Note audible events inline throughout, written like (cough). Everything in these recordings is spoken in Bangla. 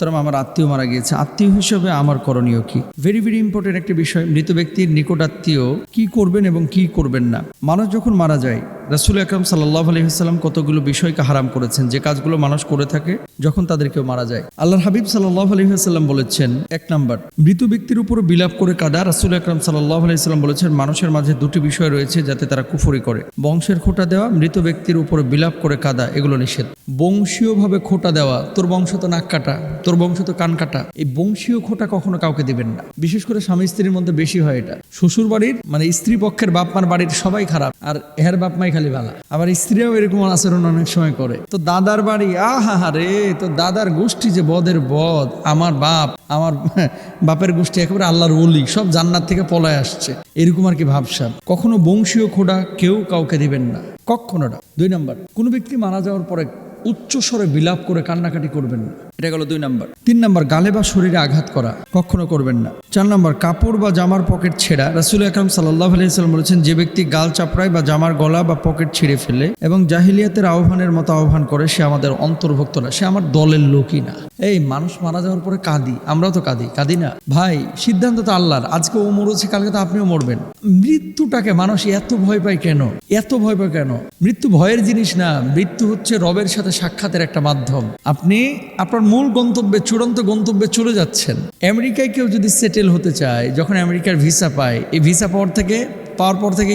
মোহতারাম আমার আত্মীয় মারা গিয়েছে। আত্মীয় হিসেবে আমার করণীয় কি? ভেরি ভেরি ইম্পর্টেন্ট একটি বিষয়। মৃত ব্যক্তির নিকট আত্মীয় কি করবেন এবং কি করবেন না? মানুষ যখন মারা যায় রাসুল আকরম সাল্লাহ আলহিহাল্লাম কতগুলো বিষয়কে হারাম করেছেন, যে কাজগুলো মানুষ করে থাকে, যখন তাদেরকেও মারা যায়। আল্লাহর হাবিব সাল্লাহ আলহিহাল্লাম বলেছেন, এক নাম্বার, মৃত ব্যক্তির উপর বিলাপ করে কাদা। রাসুল আকরম সাল্লাহ আলহিহাল্লাম বলেছেন, মানুষের মাঝে দুটি বিষয় রয়েছে যাতে তারা কুফরি করে। বংশের খোটা দেওয়া, মৃত ব্যক্তির উপরে বিলাপ করে কাদা, এগুলো নিষেধ। বংশীয়ভাবে খোটা দেওয়া, তোর বংশ তো নাক কাটা, তোর বংশ তো কান কাটা, এই বংশীয় খোটা কখনো কাউকে দিবেন না। বিশেষ করে স্বামী স্ত্রীর মধ্যে বেশি হয় এটা। শ্বশুর বাড়ির মানে স্ত্রী পক্ষের বাপ মার বাড়ির সবাই খারাপ, আর এর বাপ মাই খালি ভালা আবার স্ত্রীও এরকম আচরণ অনেক সময় করে। তো দাদার বাড়ি আহা রে তো দাদার গোষ্ঠী যে বদের বদ আমার বাপ, আমার (laughs) বাপের গোষ্ঠী একেবারে আল্লাহর ওলি, সব জান্নাত থেকে পলায় আসছে। এরকম আর কি ভাবসাব। কখনো বংশীয় খোটা কেউ কাউকে দিবেন না। কখনো না। দুই নাম্বার, কোনো ব্যক্তি মারা যাওয়ার পরে উচ্চস্বরে বিলাপ করে কান্নাকাটি করবেন না। এটা গেল দুই নাম্বার। তিন নাম্বার, গালে বা শরীরে আঘাত করা, কখনো করবেন না। চার নাম্বার, কাপড় বা জামার পকেট ছেঁড়া, রাসুল আকরম সাল্লাহ আলাইসাল্লাম বলেছেন, যে ব্যক্তি গাল চাপড়ায় বা জামার গলা বা পকেট ছিঁড়ে ফেলে এবং জাহিলিয়াতের আহ্বানের মতো আহ্বান করে, সে আমাদের অন্তর্ভুক্ত না, সে আমার দলের লোকই না। এই মানুষ মারা যাওয়ার পরে কাঁদি, আমরাও তো কাঁদি কাঁদি না। ভাই, সিদ্ধান্ত তো আল্লাহর, আজকে ও মরেছে, কালকে তো আপনিও মরবেন। মৃত্যুটাকে মানুষ এত ভয় পায় কেন? এত ভয় পায় কেন? মৃত্যু ভয়ের জিনিস না, মৃত্যু হচ্ছে রবের সাথে সাক্ষাতের একটা মাধ্যম। আপনি আপনার মূল গন্তব্যে চূড়ান্ত গন্তব্যে চলে যাচ্ছেন। আমেরিকায় কেউ যদি সেটেল হতে চায়, যখন আমেরিকার ভিসা পায়, এই ভিসা পাওয়ার থেকে পাওয়ার পর থেকে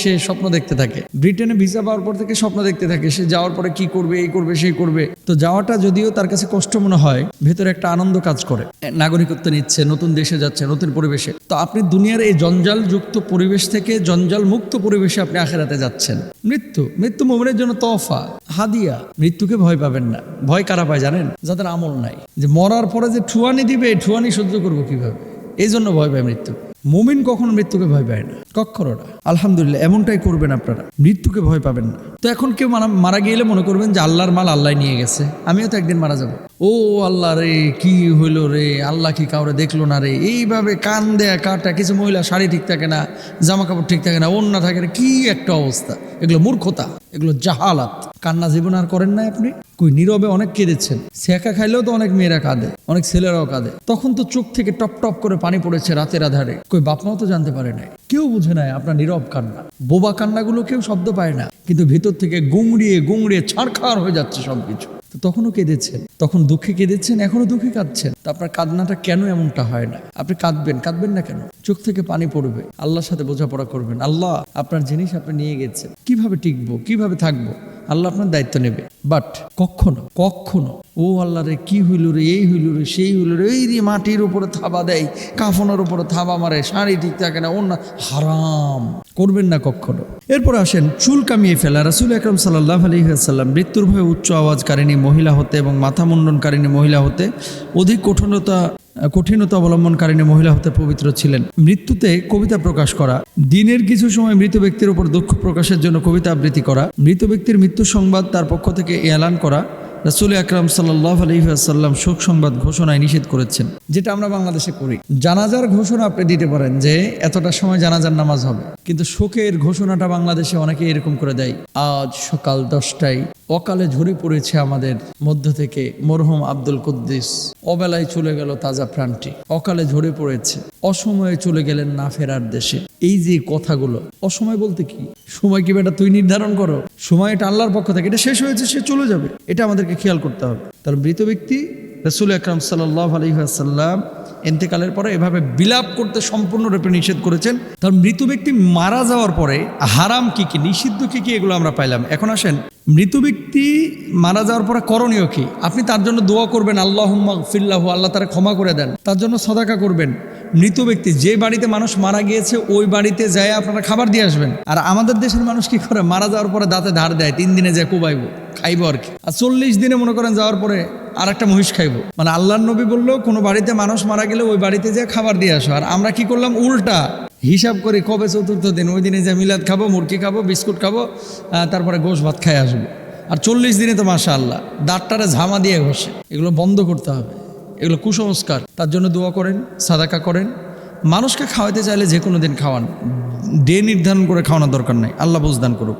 সে স্বপ্ন দেখতে থাকে। ব্রিটেনে ভিসা পাওয়ার পর থেকে স্বপ্ন দেখতে থাকে, সে যাওয়ার পরে কি করবে, এই করবে, সেই করবে। তো যাওয়াটা যদিও তার কাছে কষ্ট মনে হয়, ভেতরে একটা আনন্দ কাজ করে। নাগরিকত্ব নিচ্ছে, নতুন দেশে যাচ্ছে, নতুন পরিবেশে। তো আপনি দুনিয়ার এই জঞ্জালযুক্ত পরিবেশ থেকে জঞ্জাল মুক্ত পরিবেশে আপনি আখেরাতে যাচ্ছেন। মৃত্যু মৃত্যু মোমেনের জন্য তফা হাদিয়া। মৃত্যুকে ভয় পাবেন না। ভয় কারা পায় জানেন? যাদের আমল নাই। যে মরার পরে যে ঠুয়ানি দিবে ঠুয়ানি সহ্য করব কীভাবে? এই জন্য ভয় পায় মৃত্যু। মুমিন কখনো মৃত্যুকে ভয় পায় না। না আলহামদুলিল্লাহ, এমনটাই করবেন আপনারা। মৃত্যুকে ভয় পাবেন না। তো এখন কেউ মারা গেলে মনে করবেন যে আল্লাহর মাল আল্লাহ নিয়ে গেছে। আমিও তো একদিন মারা যাব। ও আল্লাহ রে, কি হইল রে? আল্লাহ কি কাউরে দেখল না রে? এইভাবে কান দেয়া, কাটা, কিছু মহিলা শাড়ি ঠিক থাকে না জামা কাপড় ঠিক থাকে না অন্য থাকে না, কি একটা অবস্থা। এগুলো মূর্খতা, এগুলো জাহালাত। কান্না জীবন আর করেন না আপনি? কই নীরবে অনেক কেঁদেছেন। শেখা খাইলেও তো অনেক মেয়েরা কাঁদে, অনেক ছেলেরাও কাঁদে। তখন তো চোখ থেকে টপ টপ করে পানি পড়েছে রাতের আধারে। কই বাপমাও তো জানতে পারে নাই। কেউ বুঝে নাই আপনার নীরব কান্না। বোবা কান্নাগুলো কেউ শব্দ পায় না, কিন্তু ভিতর থেকে গুংড়িয়ে গুংড়িয়ে ছাড়খাড় হয়ে যাচ্ছে সবকিছু। তো তখনও কেঁদেছেন, তখন দুঃখে কেঁদেছেন এখনও দুঃখে কাঁদছেন। তো আপনার কান্নাটা কেন এমনটা হয় না? আপনি কাঁদবেন কাঁদবেন না কেন? চোখ থেকে পানি পড়বে, আল্লাহর সাথে বোঝাপড়া করবেন। আল্লাহ, আপনার জিনিস আপনি নিয়ে গেছেন। কীভাবে টিকবো, কীভাবে থাকব? আল্লাহ আপনার দায়িত্ব নেবে। বাট কখনো কখনো ও আল্লাহ রে, কী হইল রে, এই হইল রে, সেই হইল রে, এই রে মাটির উপরে থাবা দেয়, কাফনের উপরে থাবা মারে, শাড়ি ঠিক থাকে না অন্য হারাম, করবেন না কখনো। এরপর আসেন, চুল কামিয়ে ফেলা, রাসুল আকরম সাল্লাহ আলহিহাসাল্লাম মৃত্যুর ভয়ে উচ্চ আওয়াজকারিণী মহিলা হতে এবং মাথা মুন্ডনকারিণী মহিলা হতে, অধিক কঠোরতা কঠিনতা অবলম্বনকারিণী মহিলা হতে পবিত্র ছিলেন। মৃত্যুতে কবিতা প্রকাশ করা, দিনের কিছু সময় মৃত ব্যক্তির উপর দুঃখ প্রকাশের জন্য কবিতা আবৃত্তি করা, মৃত ব্যক্তির মৃত্যু সংবাদ তার পক্ষ থেকে এলান করা রাসুল আকরাম সাল্লাহ আলহিহাসাল্লাম শোক সংবাদ ঘোষণায় নিষেধ করেছেন। যেটা আমরা বাংলাদেশে করি। জানাজার ঘোষণা আপনি দিতে পারেন যে, এতটা সময় জানাজার নামাজ হবে। কিন্তু শোকের ঘোষণাটা বাংলাদেশে অনেকে এরকম করে দেয়। আজ সকাল দশটায় অকালে ঝরে পড়েছে আমাদের মধ্য থেকে মরহুম আব্দুল কুদ্দিস। অবেলায় চলে গেল তাজা প্রাণটি। অকালে ঝরে পড়েছে। অসময়ে চলে গেলেন না ফেরার দেশে। এই যে কথাগুলো, অসময় বলতে কি? সময় কি বেটা তুই নির্ধারণ করো? সময় এটা আল্লাহর পক্ষ থেকে, এটা শেষ হয়েছে, সে চলে যাবে। এটা আমাদেরকে খেয়াল করতে হবে। তাহলে মৃত ব্যক্তি রসুল আকরাম সাল্লাহ আলহিহাসাল্লাম এন্তেকালের পরে এভাবে বিলাপ করতে সম্পূর্ণরূপে নিষেধ করেছেন। তার মৃত ব্যক্তি মারা যাওয়ার পরে হারাম কি কি, নিষিদ্ধ কি কি, এগুলো আমরা পাইলাম। এখন আসেন, মৃত ব্যক্তি মারা যাওয়ার পরে করণীয় কি? আপনি তার জন্য দোয়া করবেন আল্লাহ ফিল্লাহ আল্লাহ তারা ক্ষমা করে দেন। তার জন্য সদাকা করবেন। মৃত ব্যক্তি যে বাড়িতে মানুষ মারা গিয়েছে, ওই বাড়িতে যায় আপনারা খাবার দিয়ে আসবেন। আর আমাদের দেশের মানুষ কি করে? মারা যাওয়ার পরে দাঁতে ধার দেয়, তিন দিনে যায় কুবাইব, খাইবো আর কি। আর চল্লিশ দিনে মনে করেন যাওয়ার পরে আর একটা মহিষ খাইবো। মানে আল্লাহর নবী বলল, কোনো বাড়িতে মানুষ মারা গেলে ওই বাড়িতে যে খাবার দিয়ে আসো। আর আমরা কি করলাম? উল্টা হিসাব করে, কবে চতুর্থ দিন? ওই দিনে যে মিলাদ খাব, মুরগি খাব, বিস্কুট খাব তারপরে গোশ ভাত খাই আসব। আর চল্লিশ দিনে তো মাসা আল্লাহ দাঁতটারে ঝামা দিয়ে ঘষে। এগুলো বন্ধ করতে হবে। এগুলো কুসংস্কার। তার জন্য দোয়া করেন, সাদাকা করেন। মানুষকে খাওয়াতে চাইলে যে কোনো দিন খাওয়ান। ডে নির্ধারণ করে খাওয়ানোর দরকার নাই। আল্লাহ বুঝদান করুক।